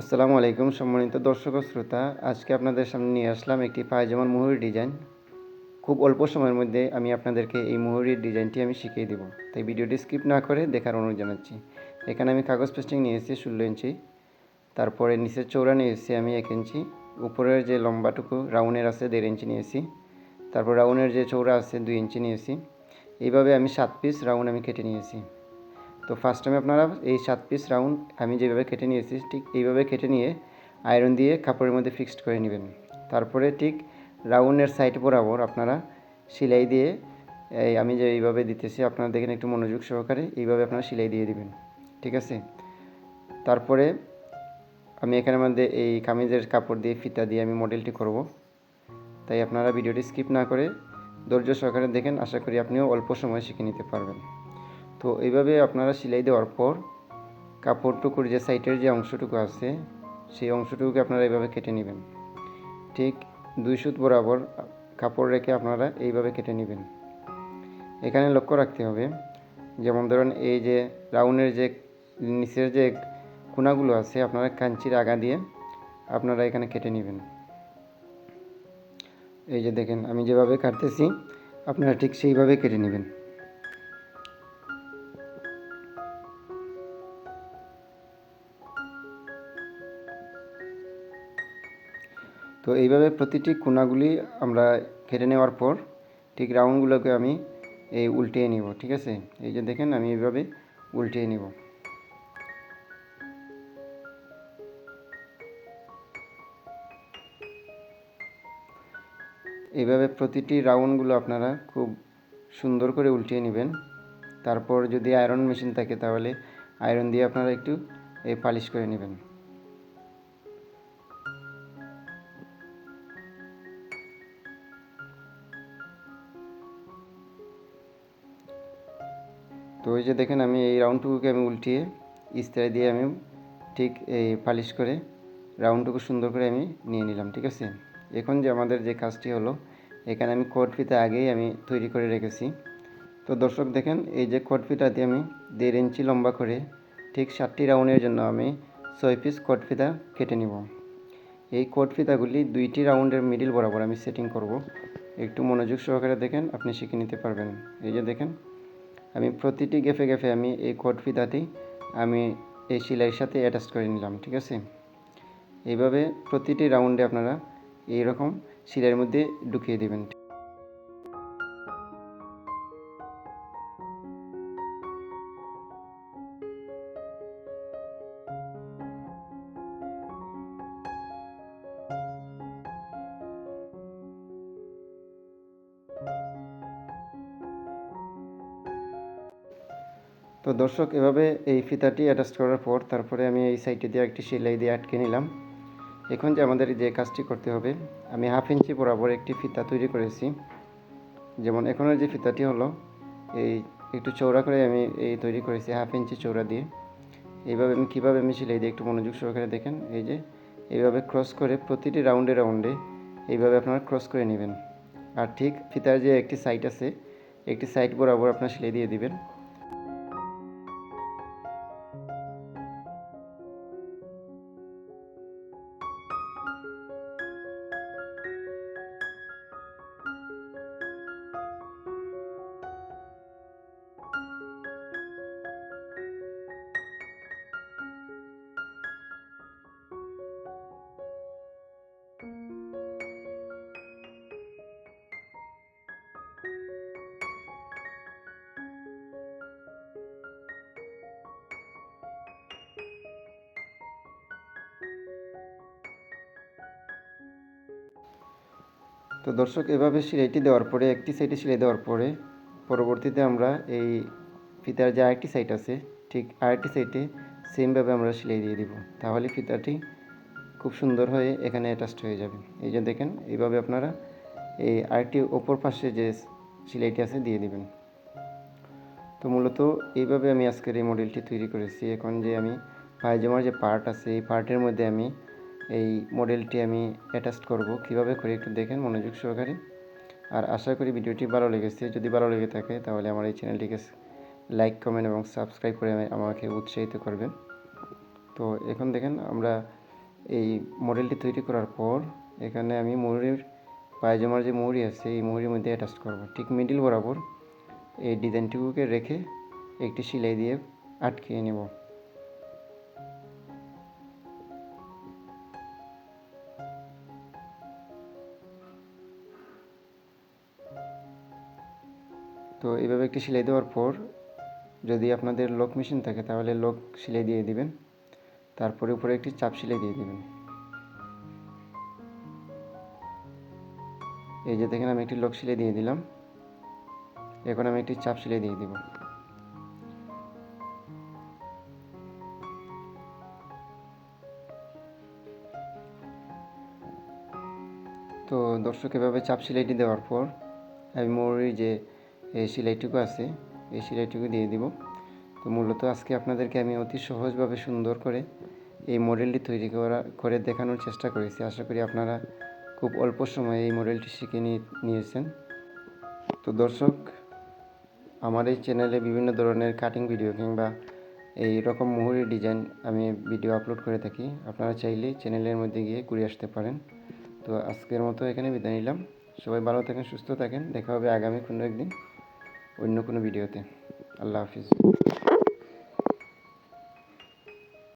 আসসালামু আলাইকুম সম্মানিত দর্শক ও শ্রোতা। আজকে আপনাদের সামনে নিয়ে আসলাম একটি পায়জামার মুহুরির ডিজাইন। খুব অল্প সময়ের মধ্যে আমি আপনাদেরকে এই মুহুরির ডিজাইনটি আমি শিখিয়ে দেবো। তাই ভিডিওটি স্কিপ না করে দেখার অনুরোধ জানাচ্ছি। এখানে আমি কাগজ পেস্টিং নিয়েছি ষোলো ইঞ্চি। তারপরে নিচের চৌড়া নিয়েছি আমি এক ইঞ্চি। উপরের যে লম্বাটুকু রাউন্ডের আছে দেড় ইঞ্চি নিয়েছি তারপর রাউন্ডের যে চৌড়া আছে দুই ইঞ্চি নিয়েছি এইভাবে আমি সাত পিস রাউন্ড আমি কেটে নিয়েছি। তো ফার্স্ট টাইমে আপনারা এই সাত পিস রাউন্ড আমি যেভাবে কেটে নিয়েছি, ঠিক এইভাবে কেটে নিয়ে আয়রন দিয়ে কাপড়ের মধ্যে ফিক্সড করে নেবেন। তারপরে ঠিক রাউন্ডের সাইড বরাবর আপনারা সেলাই দিয়ে, এই আমি যে এইভাবে দিতেছি, আপনারা দেখেন একটু মনোযোগ সহকারে, এইভাবে আপনারা সেলাই দিয়ে দিবেন, ঠিক আছে? তারপরে আমি এখানের মধ্যে এই কামিজের কাপড় দিয়ে ফিতা দিয়ে আমি মডেলটি করব। তাই আপনারা ভিডিওটি স্কিপ না করে ধৈর্য সহকারে দেখেন, আশা করি আপনিও অল্প সময় শিখে নিতে পারবেন। তো এইভাবে আপনারা সেলাই দেওয়ার পর কাপড়টুকুর যে সাইডের যে অংশটুকু আছে, সেই অংশটুকুকে আপনারা এইভাবে কেটে নেবেন। ঠিক দুই সুত বরাবর কাপড় রেখে আপনারা এইভাবে কেটে নেবেন। এখানে লক্ষ্য রাখতে হবে, যেমন ধরুন এই যে রাউন্ডের যে নিচের যে কোনাগুলো আছে, আপনারা কাঞ্চির আগা দিয়ে আপনারা এখানে কেটে নেবেন। এই যে দেখেন, আমি যেভাবে কাটতেছি, আপনারা ঠিক সেইভাবে কেটে নেবেন। তো এইভাবে প্রতিটি কোনাগুলি আমরা কেটে নেওয়ার পর ঠিক রাউন্ডগুলোকে আমি এই উল্টিয়ে নিব, ঠিক আছে? এই যে দেখেন আমি এইভাবে উল্টিয়ে নিব। এইভাবে প্রতিটি রাউন্ডগুলো আপনারা খুব সুন্দর করে উল্টিয়ে নেবেন। তারপর যদি আয়রন মেশিন থাকে তাহলে আয়রন দিয়ে আপনারা একটু এই পালিশ করে নেবেন। তো ওই যে দেখেন আমি এই রাউন্ডটুকুকে আমি উল্টিয়ে ইস্তারি দিয়ে আমি ঠিক এই পালিশ করে রাউন্ডটুকু সুন্দর করে আমি নিয়ে নিলাম, ঠিক আছে? এখন যে আমাদের যে কাজটি হলো, এখানে আমি কোট ফিতা আগেই আমি তৈরি করে রেখেছি। তো দর্শক দেখেন, এই যে কোট ফিতা দিয়ে আমি দেড় ইঞ্চি লম্বা করে ঠিক সাতটি রাউন্ডের জন্য আমি ছয় পিস কোট ফিতা কেটে নিব। এই কোট ফিতাগুলি দুইটি রাউন্ডের মিডিল বরাবর আমি সেটিং করব। একটু মনোযোগ সহকারে দেখেন, আপনি শিখে নিতে পারবেন। এই যে দেখেন আমি প্রতিটি গেফে গেফে আমি এই কোট ফিতাটি আমি এই সেলাইয়ের সাথে অ্যাটাচ করে নিলাম, ঠিক আছে? এইভাবে প্রতিটি রাউন্ডে আপনারা এইরকম সেলাইয়ের মধ্যে ঢুকিয়ে দেবেন। তো দর্শক, এভাবে এই ফিতাটি অ্যাটাচ করার পর তারপরে আমি এই সাইডে দিয়ে একটি সেলাই দিয়ে আটকে নিলাম। এখন যে আমাদের যে কাজটি করতে হবে, আমি হাফ ইঞ্চি বরাবর একটি ফিতা তৈরি করেছি। যেমন এখনের যে ফিতাটি হলো, এই একটু চৌড়া করে আমি এই তৈরি করেছি হাফ ইঞ্চি চৌড়া দিয়ে। এইভাবে আমি কীভাবে আমি সেলাই দিয়ে একটু মনোযোগ সহকারে দেখেন, এই যে এইভাবে ক্রস করে প্রতিটি রাউন্ডে রাউন্ডে এইভাবে আপনারা ক্রস করে নেবেন। আর ঠিক ফিতার যে একটি সাইড আছে, একটি সাইড বরাবর আপনার সেলাই দিয়ে দিবেন। তো দর্শক, এভাবে সেলাইটি দেওয়ার পরে, একটি সাইডে সেলাই দেওয়ার পরে, পরবর্তীতে আমরা এই ফিতার যে আরেকটি সাইড আছে, ঠিক আরেকটি সাইডে সেমভাবে আমরা সেলাই দিয়ে দিব। তাহলে ফিতাটি খুব সুন্দর হয়ে এখানে অ্যাটাচড হয়ে যাবে। এই যে দেখেন, এইভাবে আপনারা এই আরেকটি ওপর পাশে যে সেলাইটি আছে, দিয়ে দিবেন। তো মূলত এইভাবে আমি আজকের এই মডেলটি তৈরি করেছি। এখন যে আমি পায়জামার যে পার্ট আছে, এই পার্টের মধ্যে আমি এই মডেলটি আমি অ্যাটাচ করব। কীভাবে করে একটু দেখেন, মনোযোগ সহকারে। আর আশা করি ভিডিওটি ভালো লেগেছে। যদি ভালো লেগে থাকে, তাহলে আমার এই চ্যানেলটিকে লাইক কমেন্ট এবং সাবস্ক্রাইব করে আমাকে উৎসাহিত করবেন। তো এখন দেখেন, আমরা এই মডেলটি তৈরি করার পর, এখানে আমি মুহুরির পায়জামার যে মুহুরি আছে, এই মুহুরির মধ্যে অ্যাটাচ করব। ঠিক মিডিল বরাবর এই ডিজাইনটুকুকে রেখে একটি সেলাই দিয়ে আটকিয়ে নেব। তো এইভাবে একটি সেলাই দেওয়ার পর যদি আপনাদের লক মেশিন থাকে, তাহলে লক সেলাই দিয়ে দিবেন। তারপরে উপরে একটি চাপ সেলাই দিয়ে দিবেন। এই যে দেখেন, আমি একটি লক সেলাই দিয়ে দিলাম। এখন আমি একটি চাপ সেলাই দিয়ে দিব। তো দর্শক, এভাবে চাপ সেলাইটি দেওয়ার পর আমি মোড়ের যে এই সেলাইটুকু আছে, এই সেলাইটুকু দিয়ে দিব। তো মূলত আজকে আপনাদেরকে আমি অতি সহজভাবে সুন্দর করে এই মডেলটি তৈরি করা, করে দেখানোর চেষ্টা করেছি। আশা করি আপনারা খুব অল্প সময়ে এই মডেলটি শিখে নিয়ে, নিয়েছেন। তো দর্শক, আমার এই চ্যানেলে বিভিন্ন ধরনের কাটিং ভিডিও কিংবা এই রকম মুহুরি ডিজাইন আমি ভিডিও আপলোড করে থাকি। আপনারা চাইলে চ্যানেলের মধ্যে গিয়ে ঘুরে আসতে পারেন। তো আজকের মতো এখানে বিদায় নিলাম। সবাই ভালো থাকেন, সুস্থ থাকেন। দেখা হবে আগামী কোনো একদিন। অন্য কোনো ভিডিওতে আল্লাহ হাফিজ।